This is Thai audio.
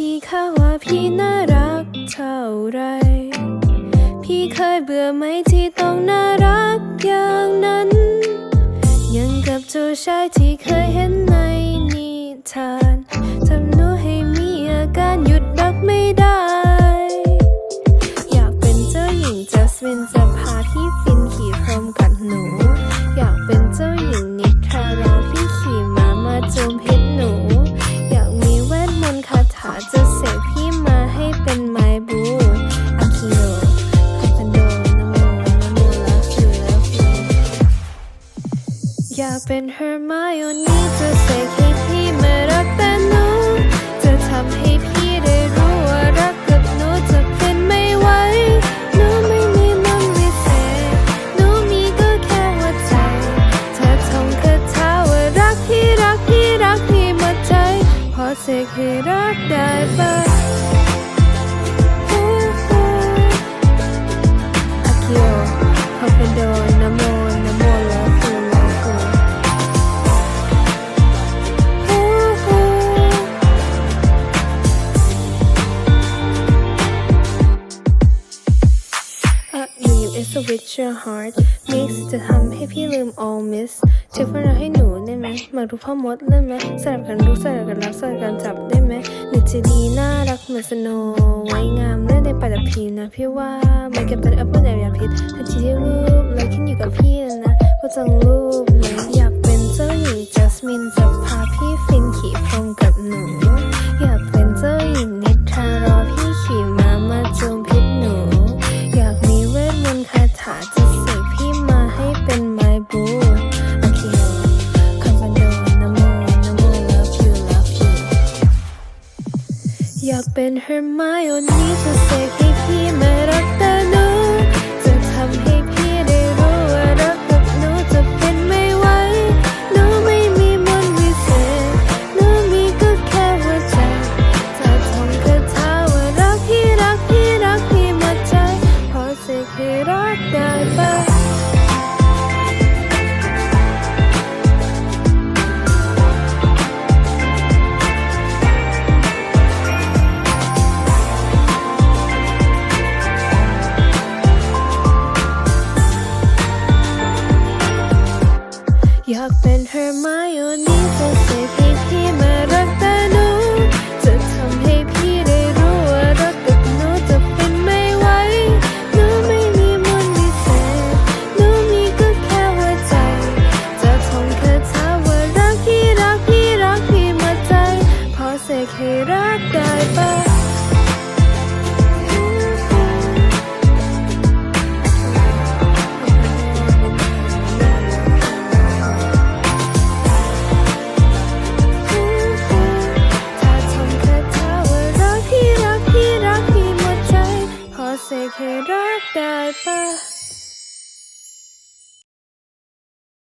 ว่าพี่น่ารักเท่าไร พี่เคยเบื่อไหมที่ต้องน่ารักอย่างนั้น ยังกับเจ้าชายที่เคยเห็นใน เป็นเฮอร์ไมโอนี่จะเสกให้พี่มารักแต่หนู จะทำให้พี่ได้รู้ว่ารักกับหนูจะเป็นไม่ไหวหนูไม่มีมนต์วิเศษหนูมีก็แค่หัวใจ เธอท่องคาถาว่ารักพี่รักพี่รักพี่หมดใจ พอเสกให้รักได้ปะ with your heart mix จะทำให้พี่ลืม all miss เช็คฝันรักให้หนูได้ไหมมาดูพ่อมดได้ไหมสลับกันรู้สลับกันรักสลับกันจับได้ไหมหนูจะดีน่ารักเหมือนสโนไว้งามเล่นในปัตตภีนะพี่ว่ามันเก็บเป็นแอปเปิ้ลแต่ยาพิษทันทีที่รูปเลยขึ้นอยู่กับพี่แล้วนะว่าจังรูปไหมอยากเป็นเจ้าหญิงจัสมินจะพาพี่ฟินขี่พรมกับหนู เป็นเฮอร์ไมโอนี่จะเสก ให้รักได้ปะถ้าท่องคาถาว่ารักพี่รักพี่รักพี่หมดใจพอเสกให้รักได้ปะ